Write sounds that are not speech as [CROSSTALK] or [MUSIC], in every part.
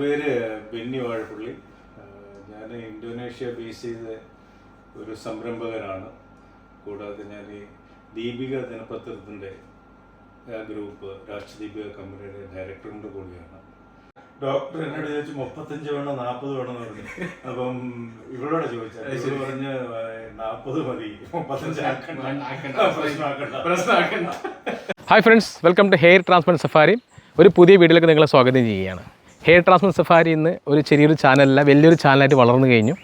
പേര് ബെന്നി വാഴപ്പള്ളി ഞാൻ Indonesia base ചെയ്ത ഒരു സംരംഭകനാണ്. കൂടാതെ ഞാൻ ഈ ദീപിക ദിനപത്രത്തിന്റെ ഗ്രൂപ്പ് രാഷ്ട്രദീപിക കമ്പനിയുടെ ഡയറക്ടറിന്റെ കൂടിയാണ്. ഡോക്ടർ എന്നോട് ചോദിച്ചു മുപ്പത്തഞ്ച് വേണോ നാൽപ്പത് വേണോ? എന്ന് പറഞ്ഞു. അപ്പം ഇവളോട് ചോദിച്ചത് ഇവൾ പറഞ്ഞ് നാൽപ്പത് മതി. മുപ്പത്തഞ്ച് പ്രശ്നമാക്കണ്ട hi friends welcome to hair transplant safari ഒരു പുതിയ വീഡിയോയിലേക്ക് നിങ്ങളെ സ്വാഗതം ചെയ്യുകയാണ്. ഹെയർ ട്രാൻസ്പ്ലാന്റ് സഫാരി ഇന്ന് ഒരു ചെറിയൊരു ചാനലല്ല വലിയൊരു ചാനലായിട്ട് വളർന്നു കഴിഞ്ഞു.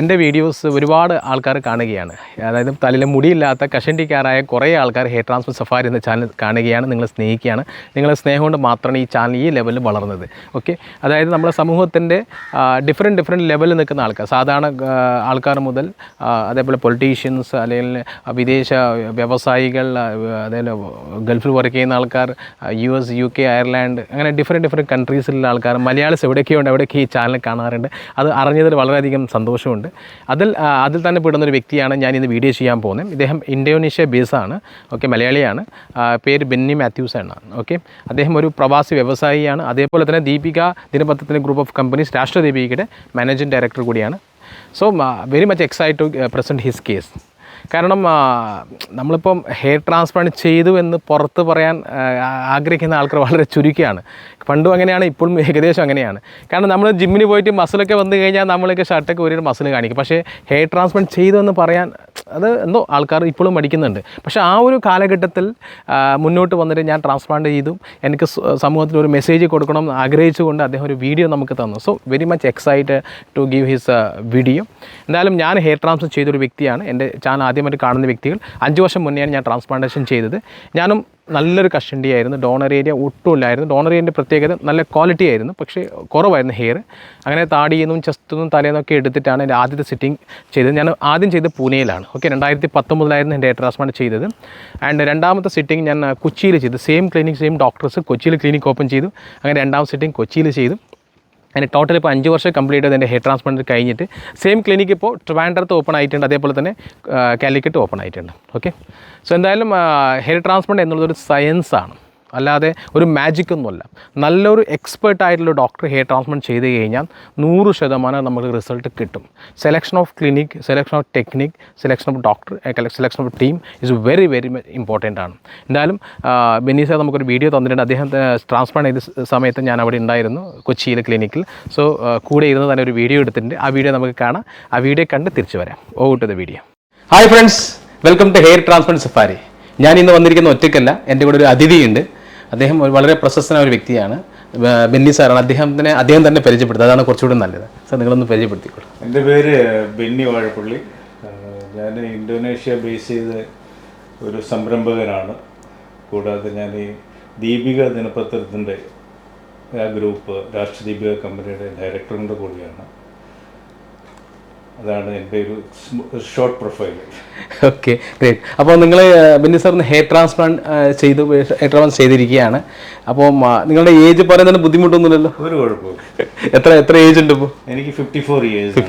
എന്റെ വീഡിയോസ് ഒരുപാട് ആൾക്കാർ കാണുകയാണ്. അതായത് തലയിൽ മുടിയില്ലാത്ത കഷണ്ടിക്കാരായ കുറേ ആൾക്കാർ ഹെയർ ട്രാൻസ്പ്ലാന്റ് സഫാരി എന്ന ചാനൽ കാണുകയാണ് നിങ്ങളെ സ്നേഹിക്കുകയാണ്. നിങ്ങളെ സ്നേഹം കൊണ്ട് മാത്രമാണ് ഈ ചാനൽ ഈ ലെവലിൽ വളർന്നത്. ഓക്കെ? അതായത് നമ്മുടെ സമൂഹത്തിന്റെ ഡിഫറെന്റ് ഡിഫറെന്റ് ലെവലിൽ നിൽക്കുന്ന ആൾക്കാർ സാധാരണ ആൾക്കാർ മുതൽ അതേപോലെ പൊളിറ്റീഷ്യൻസ് അല്ലെങ്കിൽ വിദേശ വ്യവസായികൾ അതേപോലെ ഗൾഫിൽ വർക്ക് ചെയ്യുന്ന ആൾക്കാർ U S U K Ireland അങ്ങനെ ഡിഫറെന്റ് ഡിഫറെന്റ് കൺട്രീസിലുള്ള ആൾക്കാർ മലയാളീസ് എവിടെയൊക്കെയുണ്ട് അവിടെയൊക്കെ ഈ ചാനൽ കാണാറുണ്ട്. അത് അറിഞ്ഞതിൽ വളരെയധികം സന്തോഷമുണ്ട്. അതിൽ അതിൽ തന്നെ പെടുന്ന ഒരു വ്യക്തിയാണ് ഞാൻ ഇന്ന് വീഡിയോ ചെയ്യാൻ പോകുന്നത്. ഇദ്ദേഹം ഇൻഡോനേഷ്യ ബേസാണ് ഓക്കെ മലയാളിയാണ്. പേര് ബെന്നി മാത്യൂസ് എന്നാണ്. ഓക്കെ അദ്ദേഹം ഒരു പ്രവാസി വ്യവസായിയാണ്. അതേപോലെ തന്നെ ദീപിക ദിനപത്രത്തിന്റെ ഗ്രൂപ്പ് ഓഫ് കമ്പനീസ് രാഷ്ട്ര ദീപികയുടെ മാനേജിംഗ് ഡയറക്ടർ കൂടിയാണ്. So very much excite to present his case കാരണം നമ്മളിപ്പം ഹെയർ ട്രാൻസ്പ്ലാന്റ് ചെയ്തു എന്ന് പുറത്ത് പറയാൻ ആഗ്രഹിക്കുന്ന ആൾക്കാർ വളരെ ചുരുക്കമാണ് പണ്ടും അങ്ങനെയാണ് ഇപ്പോഴും ഏകദേശം അങ്ങനെയാണ്. കാരണം നമ്മൾ ജിമ്മിന് പോയിട്ട് മസിലൊക്കെ വന്നു കഴിഞ്ഞാൽ നമ്മളൊക്കെ ഷർട്ടൊക്കെ ഒരു മസിൽ കാണിക്കും. പക്ഷേ ഹെയർ ട്രാൻസ്പ്ലാന്റ് ചെയ്തു എന്ന് പറയാൻ അത് എന്തോ ആൾക്കാർ ഇപ്പോഴും മടിക്കുന്നുണ്ട്. പക്ഷേ ആ ഒരു കാലഘട്ടത്തിൽ മുന്നോട്ട് വന്നിട്ട് ഞാൻ ട്രാൻസ്പ്ലാന്റ് ചെയ്തു. എനിക്ക് സമൂഹത്തിൽ ഒരു മെസ്സേജ് കൊടുക്കണം എന്ന് ആഗ്രഹിച്ചുകൊണ്ട് അദ്ദേഹം ഒരു വീഡിയോ നമുക്ക് തന്നു. So very much excited to give his video എന്തായാലും ഞാൻ ഹെയർ ട്രാൻസ്ഫർ ചെയ്തൊരു വ്യക്തിയാണ്. എന്റെ ചാനൽ ആദ്യമായിട്ട് കാണുന്ന വ്യക്തികൾ. അഞ്ച് വർഷം മുന്നെയാണ് ഞാൻ ട്രാൻസ്പ്ലാന്റേഷൻ ചെയ്തത്. ഞാനും നല്ലൊരു കഷണ്ടിയായിരുന്നു ഡോണർ ഏരിയ ഒട്ടും ഇല്ലായിരുന്നു. ഡോണർ ഏരിയന്റെ പ്രത്യേകത നല്ല ക്വാളിറ്റി ആയിരുന്നു. പക്ഷേ കുറവായിരുന്നു ഹെയർ അങ്ങനെ താടിയെന്നും തലയിൽ നിന്നൊക്കെ എടുത്തിട്ടാണ് എന്റെ ആദ്യത്തെ സിറ്റിംഗ് ചെയ്തത്. ഞാൻ ആദ്യം ചെയ്തത് പൂനെയിലാണ്. ഓക്കെ രണ്ടായിരത്തി പത്തൊമ്പതിലായിരുന്നു എന്റെ ട്രാൻസ്പ്ലാന്റ് ചെയ്തത്. ആൻഡ് രണ്ടാമത്തെ സിറ്റിംഗ് ഞാൻ കൊച്ചിയിൽ ചെയ്തു. സെയിം ക്ലിനിക് സെയിം ഡോക്ടേഴ്സ് കൊച്ചിയിൽ ക്ലിനിക് ഓപ്പൺ ചെയ്തു. അങ്ങനെ രണ്ടാമത്തെ സിറ്റിംഗ് കൊച്ചിയിൽ ചെയ്തു. അങ്ങനെ ടോട്ടൽ ഇപ്പോൾ അഞ്ച് വർഷം കംപ്ലീറ്റ് ചെയ്ത് എന്റെ ഹെയർ ട്രാൻസ്പ്ലാന്റ് കഴിഞ്ഞിട്ട് സെയിം ക്ലിനിക്ക് ഇപ്പോൾ ട്രിവാൻഡ്രത്ത് ഓപ്പൺ ആയിട്ടുണ്ട്. അതേപോലെ തന്നെ കാലിക്കറ്റ് ഓപ്പൺ ആയിട്ടുണ്ട്. ഓക്കെ സോ എന്തായാലും ഹെയർ ട്രാൻസ്പ്ലാന്റ് എന്നുള്ളതൊരു സയൻസാണ് അല്ലാതെ ഒരു മാജിക് ഒന്നുമല്ല. നല്ലൊരു എക്സ്പേർട്ട് ആയിട്ടുള്ള ഡോക്ടർ ഹെയർ ട്രാൻസ്പ്ലാന്റ് ചെയ്ത് കഴിഞ്ഞാൽ നൂറ് ശതമാനം നമുക്ക് റിസൾട്ട് കിട്ടും. Selection of clinic selection of technique selection of doctor selection of team is very very important ആണ്. എന്തായാലും ബെന്നി സാർ നമുക്കൊരു വീഡിയോ തന്നിട്ടുണ്ട്. അദ്ദേഹം ട്രാൻസ്പ്ലാന്റ് ചെയ്ത സമയത്ത് ഞാൻ അവിടെ ഉണ്ടായിരുന്നു കൊച്ചിയിലെ ക്ലിനിക്കിൽ സോ കൂടെ ഇരുന്ന് തന്നെ ഒരു വീഡിയോ എടുത്തിട്ടുണ്ട്. ആ വീഡിയോ നമുക്ക് കാണാം. ആ വീഡിയോ കണ്ട് തിരിച്ചു വരാം. ഓ to the video hi friends welcome to hair transplant safari ഞാൻ ഇന്ന് വന്നിരിക്കുന്ന ഒറ്റയ്ക്കല്ല. എന്റെ കൂടെ ഒരു അതിഥിയുണ്ട്. അദ്ദേഹം ഒരു വളരെ പ്രശസ്തനായ ഒരു വ്യക്തിയാണ്. ബെന്നി സാറാണ്. അദ്ദേഹത്തിനെ അദ്ദേഹം തന്നെ പരിചയപ്പെടുത്തുക അതാണ് കുറച്ചുകൂടി നല്ലത്. സാർ നിങ്ങളൊന്ന് പരിചയപ്പെടുത്തിക്കോളൂ. എന്റെ പേര് ബെന്നി വാഴപ്പള്ളി. ഞാൻ ഇന്തോനേഷ്യ ബേസ് ചെയ്ത ഒരു സംരംഭകനാണ്. കൂടാതെ ഞാൻ ഈ ദീപിക ദിനപത്രത്തിന്റെ ആ ഗ്രൂപ്പ് രാഷ്ട്രദീപിക കമ്പനിയുടെ ഡയറക്ടറിന്റെ കൂടിയാണ്. അതാണ് എന്റെ ഒരു ഷോർട്ട് പ്രൊഫൈൽ ഓക്കെ ഗ്രേറ്റ് അപ്പോൾ നിങ്ങൾ ബിന്നി സാറിന് ഹെയർ ട്രാൻസ്പ്ലാന്റ് ചെയ്ത് ഹെയർ ട്രാൻസ്പ്ലാന്റ് ചെയ്തിരിക്കുകയാണ്. അപ്പോൾ നിങ്ങളുടെ ഏജ് പറയുന്നതിന് ബുദ്ധിമുട്ടൊന്നുമില്ലല്ലോ? ഒരു കുഴപ്പമില്ല എത്ര എത്ര ഏജ് ഉണ്ട് ഇപ്പോൾ എനിക്ക് fifty four years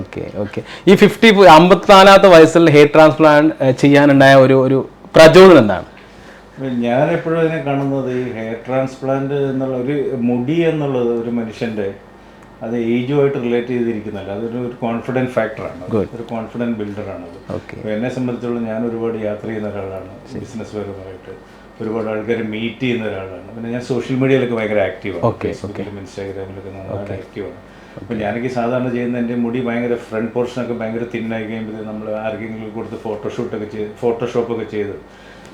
okay okay ഈ ഫിഫ്റ്റി അമ്പത്തിനാലാമത്തെ വയസ്സിൽ ഹെയർ ട്രാൻസ്പ്ലാന്റ് ചെയ്യാനുണ്ടായ ഒരു ഒരു പ്രചോദനം എന്താണ്? ഞാൻ എപ്പോഴും അതിനെ കാണുന്നത് ഈ ഹെയർ ട്രാൻസ്പ്ലാന്റ് എന്നുള്ള ഒരു മുടി എന്നുള്ളത് ഒരു മനുഷ്യന്റെ അത് ഏജുമായിട്ട് റിലേറ്റ് ചെയ്തിരിക്കുന്നല്ല അതൊരു ഒരു കോൺഫിഡന്റ് ഫാക്ടറാണ് ഒരു കോൺഫിഡന്റ് ബിൽഡറാണത് എന്നെ സംബന്ധിച്ചോളം ഞാൻ ഒരുപാട് യാത്ര ചെയ്യുന്ന ഒരാളാണ്. ബിസിനസ് പരമായിട്ട് ഒരുപാട് ആൾക്കാരെ മീറ്റ് ചെയ്യുന്ന ഒരാളാണ്. പിന്നെ ഞാൻ സോഷ്യൽ മീഡിയയിലൊക്കെ ഭയങ്കര ആക്റ്റീവാണ് ഫേസ്ബുക്കിലും ഇൻസ്റ്റാഗ്രാമിലൊക്കെ നന്നായിട്ട് ആക്റ്റീവാണ് അപ്പോൾ ഞാനൊക്കെ സാധാരണ ചെയ്യുന്ന എന്റെ മുടി ഭയങ്കര ഫ്രണ്ട് പോർഷനൊക്കെ ഭയങ്കര തിന്നായി കഴിയുമ്പോൾ നമ്മൾ ആർക്കെങ്കിലും കൊടുത്ത് ഫോട്ടോഷൂട്ടൊക്കെ ചെയ്ത് ഫോട്ടോഷോപ്പൊക്കെ ചെയ്ത്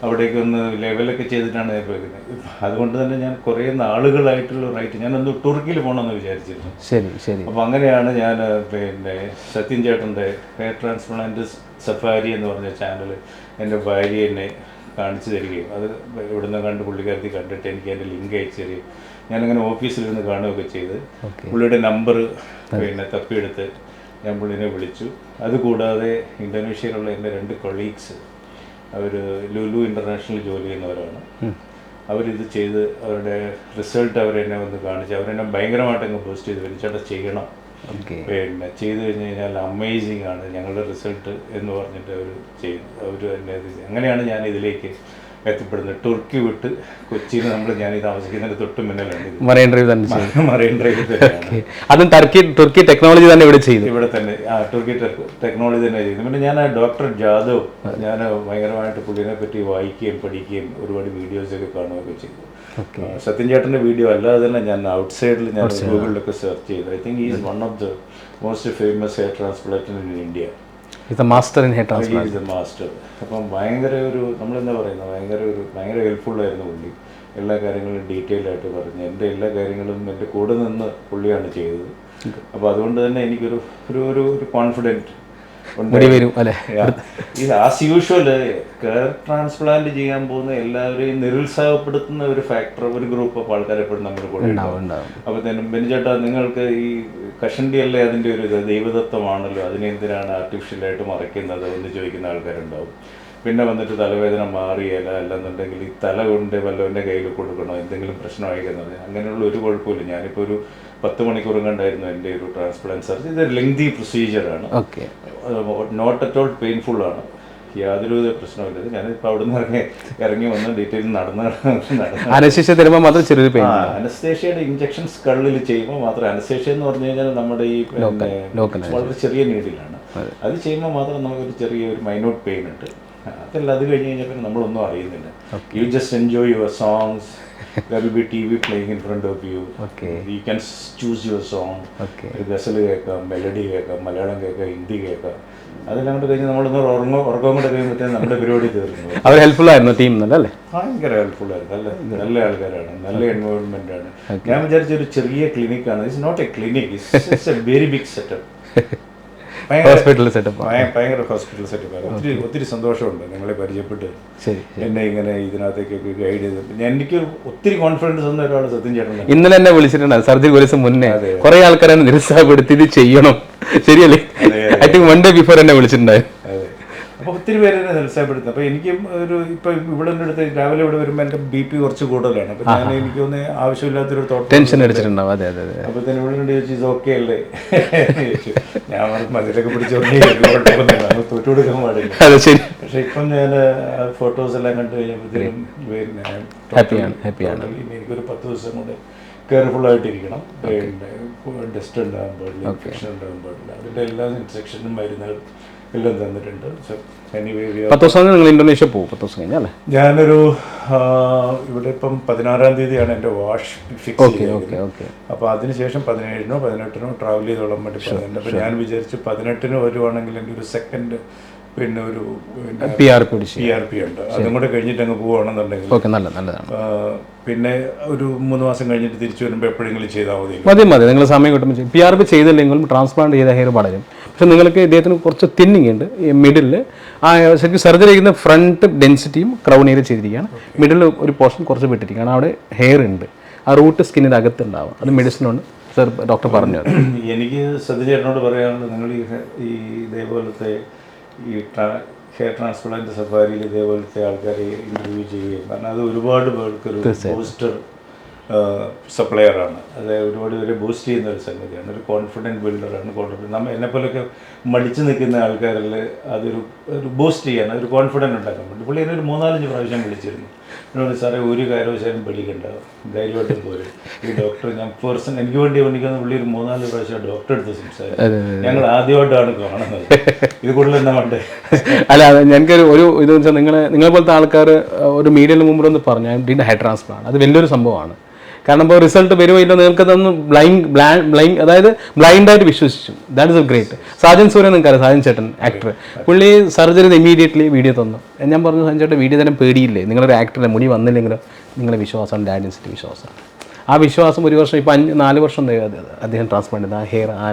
അവിടേക്ക് ഒന്ന് ലെവലൊക്കെ ചെയ്തിട്ടാണ് ഞാൻ പോയിരുന്നത് അതുകൊണ്ട് തന്നെ ഞാൻ കുറേ നാളുകളായിട്ടുള്ള റൈറ്റ് ഞാനൊന്ന് ടുർക്കിയിൽ പോകണമെന്ന് വിചാരിച്ചിരുന്നു. ശരി ശരി. അപ്പോൾ അങ്ങനെയാണ് ഞാൻ പിന്നെ സത്യൻ ചേട്ടന്റെ ഹെയർ ട്രാൻസ്പ്ലാന്റ് സഫാരി എന്ന് പറഞ്ഞ ചാനൽ എന്റെ ഭാര്യ എന്നെ കാണിച്ചു തരികയും അത് ഇവിടുന്ന് കണ്ട് പുള്ളിക്കാരത്തി കണ്ടിട്ട് എനിക്ക് എന്റെ ലിങ്ക് അയച്ചു തരികയും ഞാനങ്ങനെ ഓഫീസിലിരുന്ന് കാണുകയൊക്കെ ചെയ്ത് പുള്ളിയുടെ നമ്പർ പിന്നെ തപ്പിയെടുത്ത് ഞാൻ പുള്ളിനെ വിളിച്ചു. അതുകൂടാതെ ഇന്തോനേഷ്യയിലുള്ള എന്റെ രണ്ട് കൊളീഗ്സ് അവർ ലുലു ഇന്റർനാഷണൽ ജോലി ചെയ്യുന്നവരാണ്. അവരിത് ചെയ്ത് അവരുടെ റിസൾട്ട് അവരെന്നെ വന്ന് കാണിച്ച് അവരെന്നെ ഭയങ്കരമായിട്ട് അങ്ങ് പോസ്റ്റ് ചെയ്ത് വലിച്ചേട്ടാ ചെയ്യണം. ഓക്കെ. പിന്നെ ചെയ്തു കഴിഞ്ഞ് കഴിഞ്ഞാൽ അമേസിങ് ആണ് ഞങ്ങളുടെ റിസൾട്ട് എന്ന് പറഞ്ഞിട്ട് അവർ ചെയ്തു അവർ എന്നെ അങ്ങനെയാണ് ഞാൻ ഇതിലേക്ക് എത്തിപ്പെടുന്നത്. ടുർക്കി വിട്ട് കൊച്ചിയിൽ നമ്മൾ ഞാൻ ഈ താമസിക്കുന്നതിന് തൊട്ട് മുന്നിലാണ് മറൈൻ ഡ്രൈവ് തന്നെ ചെയ്തു. മറൈൻ ഡ്രൈവ് തന്നെയാണ്. അതും ടർക്കി ടുർക്കി ടെക്നോളജി തന്നെ ഇവിടെ ചെയ്തു. ഇവിടെ തന്നെ ആ ടുർക്കി ടെക്നോളജി തന്നെ ചെയ്യുന്നു പിന്നെ ഞാൻ ഡോക്ടർ ജാദവ് ഞാൻ ഭയങ്കരമായിട്ട് പുള്ളിനെ പറ്റി വായിക്കുകയും പഠിക്കുകയും ഒരുപാട് വീഡിയോസ് ഒക്കെ കാണുകയൊക്കെ ചെയ്തു. സത്യൻ ചേട്ടന്റെ വീഡിയോ അല്ലാതെ തന്നെ ഞാൻ ഔട്ട് സൈഡിൽ ഞാൻ ഗൂഗിളിലൊക്കെ സെർച്ച് ചെയ്തു. I think is one of the most famous hair transplant in India ഇത് master in hair transplant master അപ്പം ഭയങ്കര ഒരു നമ്മൾ എന്താ പറയുന്നത് ഭയങ്കര ഒരു ഭയങ്കര ഹെൽപ്ഫുള്ളായിരുന്നു പുള്ളി. എല്ലാ കാര്യങ്ങളും ഡീറ്റെയിൽ ആയിട്ട് പറഞ്ഞു എന്റെ എല്ലാ കാര്യങ്ങളും എന്റെ കൂടെ നിന്ന് പുള്ളിയാണ് ചെയ്തത്. അപ്പോൾ അതുകൊണ്ട് തന്നെ എനിക്കൊരു ഒരു ഒരു കോൺഫിഡന്റ് മുടി വരും അല്ലെ? ഇത് ആസ് യൂഷ്വൽ കെയർ ട്രാൻസ്പ്ലാന്റ് ചെയ്യാൻ പോകുന്ന എല്ലാവരെയും നിരുത്സാഹപ്പെടുത്തുന്ന ഒരു ഫാക്ടർ ഒരു ഗ്രൂപ്പ് ഓഫ് ആൾക്കാരെ എപ്പോഴും നമ്മുടെ കൂടെ ബെനിചേട്ടാ നിങ്ങൾക്ക് ഈ കഷണ്ടി അല്ലേ അതിന്റെ ഒരു ദൈവതത്വമാണല്ലോ. അതിനെന്തിനാണ് ആർട്ടിഫിഷ്യലായിട്ട് മറയ്ക്കുന്നത് എന്ന് ചോദിക്കുന്ന ആൾക്കാരുണ്ടാവും. പിന്നെ വന്നിട്ട് തലവേദന മാറിയല്ല അല്ലെന്നുണ്ടെങ്കിൽ ഈ തല കൊണ്ട് വല്ലവന്റെ കയ്യിൽ കൊടുക്കണോ? എന്തെങ്കിലും പ്രശ്നമായിരിക്കുന്നത് അങ്ങനെയുള്ള ഒരു കുഴപ്പമില്ല. ഞാനിപ്പോൾ ഒരു പത്ത് മണിക്കൂർ കണ്ടായിരുന്നു എന്റെ ഒരു ട്രാൻസ്പ്ലാന്റ് സർജറി ഇത് lengthy പ്രൊസീജിയറാണ് okay not at all painful ആണ്. യാതൊരുവിധ പ്രശ്നമില്ല ഞാനിപ്പോൾ അവിടെ നിന്ന് ഇറങ്ങി ഇറങ്ങി വന്ന് ഡീറ്റെയിൽ നടന്ന് അനശിച്ച് തരുമ്പോൾ മാത്രം ചെറിയൊരു പെയിൻ അനസ്തേഷ്യയുടെ ഇഞ്ചക്ഷൻസ് കള്ളിൽ ചെയ്യുമ്പോൾ മാത്രം. അനസ്തേഷ്യ എന്ന് പറഞ്ഞു കഴിഞ്ഞാൽ നമ്മുടെ ഈ വളരെ ചെറിയ നീഡിലാണ് അത്. ചെയ്യുമ്പോൾ മാത്രം നമുക്കൊരു ചെറിയ ഒരു മൈന്യൂട്ട് പെയിൻ ഉണ്ട്. അതല്ല അത് കഴിഞ്ഞ് കഴിഞ്ഞാൽ പിന്നെ നമ്മളൊന്നും അറിയുന്നില്ല. You just enjoy your songs there will be TV playing in front of you. Okay. You can choose your song. Okay. ഗസൽ കേൾക്കാം മെലഡി കേൾക്കാം മലയാളം കേൾക്കാം ഹിന്ദി കേൾക്കാം. അതെല്ലാം കൂടെ കഴിഞ്ഞ് നമ്മളൊന്ന് ഉറങ്ങോ ഉറക്കം കൂടെ കഴിയുമ്പോഴത്തേക്കും നമ്മുടെ പരിപാടി തീർന്നു. അവർ ഹെൽപ്ഫുൾ ആയിരുന്നു ടീം അല്ലേ? ഭയങ്കര ഹെൽപ്ഫുൾ ആയിരുന്നു നല്ല നല്ല ആൾക്കാരാണ് നല്ല എൻവയോൺമെന്റ് ആണ്. ഞാൻ വിചാരിച്ച ഒരു ചെറിയ ക്ലിനിക് ആണ്. It's not a clinic it's a very big setup hospital setup ഭയങ്കര ഹോസ്പിറ്റൽ സെറ്റപ്പ് ആണ്. ഒത്തിരി ഒത്തിരി സന്തോഷമുണ്ട് നിങ്ങളെ പരിചയപ്പെട്ട്. ശരി എന്നെ ഇങ്ങനെ ഇതിനകത്തേക്കൊക്കെ ഗൈഡ് ചെയ്ത്. എനിക്ക് ഒത്തിരി കോൺഫിഡൻസ് തന്ന ഒരാൾ സത്യം ചേട്ടൻ ഇന്നലെ എന്നെ വിളിച്ചിട്ടുണ്ട്. സർജറി ഒരു ദിവസം മുന്നേ. കുറെ ആൾക്കാരെ നിരുത്സാഹപ്പെടുത്തി ഇത് ചെയ്യണം. ശരിയല്ലേ? I think one day before എന്നെ വിളിച്ചിട്ടുണ്ടായിരുന്നു. അപ്പോൾ ഒത്തിരി പേര് എന്നെ നിരുത്സാഹപ്പെടുത്തുന്നത് അപ്പോൾ എനിക്കും ഒരു ഇപ്പോൾ ഇവിടെ നിന്ന് അടുത്ത് രാവിലെ ഇവിടെ വരുമ്പോൾ എന്റെ ബി പി കുറച്ച് കൂടുതലാണ്. അപ്പോൾ ഞാൻ എനിക്കൊന്ന് ആവശ്യമില്ലാത്തൊരു തോട്ടം ടെൻഷൻ അടിച്ചിട്ടുണ്ടാവും. അതെ അതെ അപ്പോൾ തന്നെ ഇവിടെ ചോദിച്ചു ഇത് ഓക്കെ അല്ലേ? ചോദിച്ചു. ഞാൻ മതിലൊക്കെ പിടിച്ചോണ്ട് തോറ്റു കൊടുക്കാൻ പാടില്ല. പക്ഷെ ഇപ്പം ഞാൻ ഫോട്ടോസ് എല്ലാം കണ്ടു കഴിഞ്ഞപ്പോഴത്തേക്കും ഹാപ്പിയാണ് എനിക്കൊരു പത്ത് ദിവസം കൊണ്ട് കെയർഫുൾ ആയിട്ടിരിക്കണം. ഡസ്റ്റ് ഉണ്ടാകാൻ പാടില്ല ഇൻഫെക്ഷൻ ഉണ്ടാകാൻ പാടില്ല. അതിന്റെ എല്ലാ ഇൻസ്ട്രക്ഷനും മരുന്നുകൾ എല്ലാം തന്നിട്ടുണ്ട്. സോ എനിവേ പത്ത് ദിവസം നിങ്ങൾ ഇന്തോനേഷ്യ പോകും പത്ത് ദിവസം കഴിഞ്ഞാൽ ഞാനൊരു ഇവിടെ ഇപ്പം പതിനാറാം തീയതിയാണ് എന്റെ വാഷ് ഫിക്സ് ഓക്കെ ചെയ്തത്. ഓക്കെ ഓക്കെ അപ്പോൾ അതിനുശേഷം പതിനേഴിനോ പതിനെട്ടിനോ ട്രാവൽ ചെയ്തോളാൻ വേണ്ടി പറയുന്നുണ്ട് അപ്പോൾ ഞാൻ വിചാരിച്ചു പതിനെട്ടിന് വരുവാണെങ്കിൽ എന്റെ ഒരു സെക്കൻഡ് പിന്നെ ഒരു P R P P R P ഉണ്ട്. അതും കൂടെ കഴിഞ്ഞിട്ട് അങ്ങ് പോവുകയാണെന്നുണ്ടെങ്കിൽ ഓക്കെ നല്ല നല്ലതാണ് പിന്നെ ഒരു മൂന്ന് മാസം കഴിഞ്ഞിട്ട് തിരിച്ചു വരുമ്പോൾ എപ്പോഴെങ്കിലും ചെയ്താൽ മതി. മതി മതി. നിങ്ങൾ സമയം കിട്ടുമ്പോൾ പി ആർ പി ചെയ്തില്ലെങ്കിലും ട്രാൻസ്പ്ലാന്റ് ചെയ്ത ഹെയർ വളരും പക്ഷെ നിങ്ങൾക്ക് ഇദ്ദേഹത്തിന് കുറച്ച് തിന്നിങ് ഉണ്ട്. ഈ മിഡിൽ ആ ശരിക്കും സർജറി ചെയ്യുന്ന ഫ്രണ്ട് ഡെൻസിറ്റിയും ക്രൗൺ ഏരിയ ചെയ്തിരിക്കുകയാണ്. മിഡിൽ ഒരു പോർഷൻ കുറച്ച് വിട്ടിരിക്കുകയാണ്. അവിടെ ഹെയർ ഉണ്ട്. ആ റൂട്ട് സ്കിന്നിന്റെ അകത്തുണ്ടാവും. അത് മെഡിസിനുണ്ട് സർ ഡോക്ടർ പറഞ്ഞു. എനിക്ക് എനിക്ക് സത്യചേട്ടനോട് പറയാനുള്ളത് നിങ്ങൾ ഈ ഇതേപോലത്തെ ഈ ട്രാ- ഹെയർ ട്രാൻസ്പ്ലാന്റ് സഫാരിയിൽ ഇതേപോലത്തെ ആൾക്കാരെ ഇന്റർവ്യൂ ചെയ്യുകയും കാരണം അത് ഒരുപാട് പേർക്ക് ഒരു ബൂസ്റ്റർ സപ്ലയറാണ് അത് ഒരുപാട് പേരെ ബൂസ്റ്റ് ചെയ്യുന്ന ഒരു സംഗതിയാണ്. ഒരു കോൺഫിഡന്റ് ബിൽഡറാണ് കോൺഫിഡന്റ് നമ്മൾ എന്നെപ്പോലൊക്കെ മടിച്ചു നിൽക്കുന്ന ആൾക്കാരിൽ അതൊരു ഒരു ബൂസ്റ്റ് ചെയ്യാൻ ഒരു കോൺഫിഡന്റ് ഉണ്ടാക്കാൻ പറ്റും പുള്ളി ഒരു മൂന്നാലഞ്ച് പ്രാവശ്യം വിളിച്ചിരുന്നു. എന്നോട് സാറേ ഒരു കാര്യവശാലും പേടിക്കണ്ട. ധൈര്യമായിട്ട് പോരും. ഈ ഡോക്ടർ ഞാൻ പേഴ്സൺ എനിക്ക് വേണ്ടി വേണ്ടിക്കുന്ന പുള്ളി ഒരു മൂന്നാൽ പ്രാവശ്യം ഡോക്ടർ എടുത്ത് സംസാരിച്ചു. ഞങ്ങൾ ആദ്യമായിട്ടാണ് കാണുന്നത്. ഇത് കൂടുതൽ എന്നാ വേണ്ടേ? അല്ല അതെ ഞങ്ങൾക്കൊരു ഒരു ഇത് വെച്ചാൽ നിങ്ങൾ നിങ്ങളെ പോലത്തെ ആൾക്കാർ ഒരു മീഡിയയിൽ മുമ്പ് ഒന്ന് പറഞ്ഞു ഡിഡ് ഹെഡ് ട്രാൻസ്പ്ലാന്റ് അത് വലിയൊരു സംഭവമാണ്. കാരണം ഇപ്പോൾ റിസൾട്ട് വരുമോ ഇല്ലോ നിങ്ങൾക്ക് അതൊന്ന് ബ്ലൈൻഡ് ബ്ലൈൻഡ് അതായത് ബ്ലൈൻഡായിട്ട് വിശ്വസിച്ചു. ദാറ്റ് ഇസ് ഗ്രേറ്റ് സാജൻ സൂര്യൻ നിങ്ങൾക്ക് സാജൻ ചേട്ടൻ ആക്ടർ പുള്ളി സർജറി ഇമീഡിയറ്റ്ലി വീഡിയോ തന്നു. ഞാൻ പറഞ്ഞു സാജൻ ചേട്ടൻ വീഡിയോ തരാൻ പേടിയില്ലേ? നിങ്ങളൊരു ആക്ടറിന്റെ മുടി വന്നില്ലെങ്കിലോ? നിങ്ങളുടെ വിശ്വാസമാണ് ഡാഡിൻസിന്റെ വിശ്വാസമാണ്. ആ വിശ്വാസം ഒരു വർഷം ഇപ്പോൾ അഞ്ച് നാല് വർഷം അദ്ദേഹം ട്രാൻസ്പ്ലാന്റ് ചെയ്ത്. ആ ഹെയർ ആ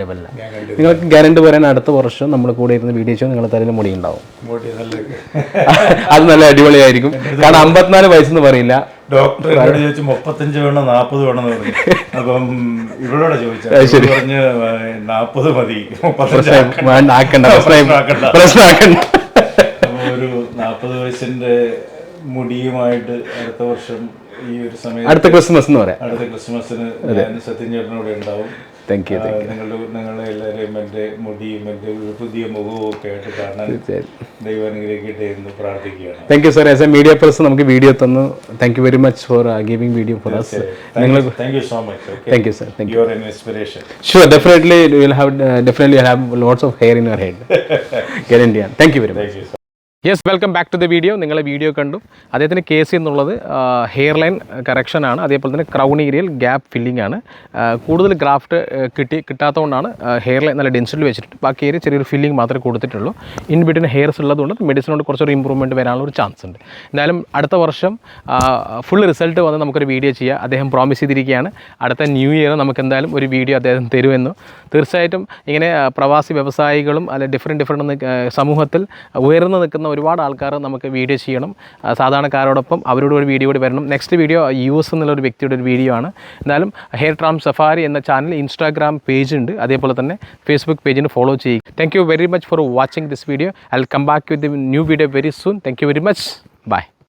ലെവലിലാണ് നിങ്ങൾക്ക് ഗ്യാരണ്ടി പറയാൻ അടുത്ത വർഷം നമ്മൾ കൂടെ ഇരുന്ന് വീഡിയോ ചെയ്യുമ്പോൾ നിങ്ങളെ തലയിൽ മുടി ഉണ്ടാവും. അത് നല്ല അടിപൊളിയായിരിക്കും. [LAUGHS] കാരണം അമ്പത്തിനാല് വയസ്സെന്ന് പറയില്ല. ഡോക്ടർ എന്നോട് ചോദിച്ചു മുപ്പത്തഞ്ച് വേണോ നാൽപ്പത് വേണം? എന്ന് പറഞ്ഞു അപ്പം ഇവളോടെ ചോദിച്ചു പറഞ്ഞ് നാൽപ്പത് മതി. ഒരു നാൽപ്പത് വയസ്സിന്റെ മുടിയുമായിട്ട് അടുത്ത വർഷം ഈ ഒരു സമയത്ത് അടുത്ത ക്രിസ്മസ് എന്ന് പറയാം. അടുത്ത ക്രിസ്മസിന് ഞാൻ സത്യൻ ചേട്ടനോട് ഉണ്ടാവും താങ്ക് യു നിങ്ങളുടെ നിങ്ങളെ എല്ലാവരെയും എന്റെ മുടിയും എന്റെ ഒരു പുതിയ മുഖവും ഒക്കെ ആയിട്ട് കാണാൻ ദൈവം അനുഗ്രഹിക്കട്ടെ എന്ന് പ്രാർത്ഥിക്കുകയാണ്. Thank you sir as a media person നമുക്ക് വീഡിയോ തന്നു. Thank you very much for giving video for us നിങ്ങൾ thank you so much thank you sir thank you are inspiration sure definitely you will have definitely you have lots of hair in your head ഗ്യാരണ്ടിയാണ് thank you very much yes welcome back to the video നിങ്ങളെ video കണ്ടു. അദ്ദേഹത്തിന് case എന്നുള്ളത് hair line കറക്ഷനാണ് അതേപോലെ തന്നെ crown ഏരിയയിൽ gap filling ആണ്. കൂടുതൽ ഗ്രാഫ്റ്റ് കിട്ടി കിട്ടാത്തതുകൊണ്ടാണ് ഹെയർ ലൈൻ നല്ല ഡെൻസിറ്റി വെച്ചിട്ട് ബാക്കി ഏരിയ ചെറിയൊരു ഫില്ലിംഗ് മാത്രമേ കൊടുത്തിട്ടുള്ളൂ. ഇൻ ബിറ്റ്വീൻ ഹെയർസ് ഉള്ളതുകൊണ്ട് മെഡിസിനോട് കുറച്ചൊരു ഇമ്പ്രൂവ്മെന്റ് വരാനുള്ള ഒരു ചാൻസ് ഉണ്ട്. എന്തായാലും അടുത്ത വർഷം ഫുൾ റിസൾട്ട് വന്ന് നമുക്കൊരു വീഡിയോ ചെയ്യാം. അദ്ദേഹം പ്രോമിസ് ചെയ്തിരിക്കുകയാണ്. അടുത്ത ന്യൂ ഇയർ നമുക്ക് എന്തായാലും ഒരു വീഡിയോ അദ്ദേഹം തരുമെന്ന്. തീർച്ചയായിട്ടും ഇങ്ങനെ പ്രവാസി വ്യവസായികളും അല്ലെ ഡിഫറെന്റ് ഡിഫറെന്റ് സമൂഹത്തിൽ ഉയർന്നു നിൽക്കുന്ന ഒരുപാട് ആൾക്കാർ നമുക്ക് വീഡിയോ ചെയ്യണം. സാധാരണക്കാരോടൊപ്പം അവരോട് ഒരു വീഡിയോ കൂടി വരണം. നെക്സ്റ്റ് വീഡിയോ യൂസ് എന്നുള്ള ഒരു വ്യക്തിയുടെ ഒരു വീഡിയോ ആണ്. എന്തായാലും ഹെയർ ട്രാം സഫാരി എന്ന ചാനൽ ഇൻസ്റ്റാഗ്രാം പേജ് ഉണ്ട്. അതേപോലെ തന്നെ ഫേസ്ബുക്ക് പേജിന് ഫോളോ ചെയ്യുക. Thank you very much for watching this video I come back with new video very soon thank you very much bye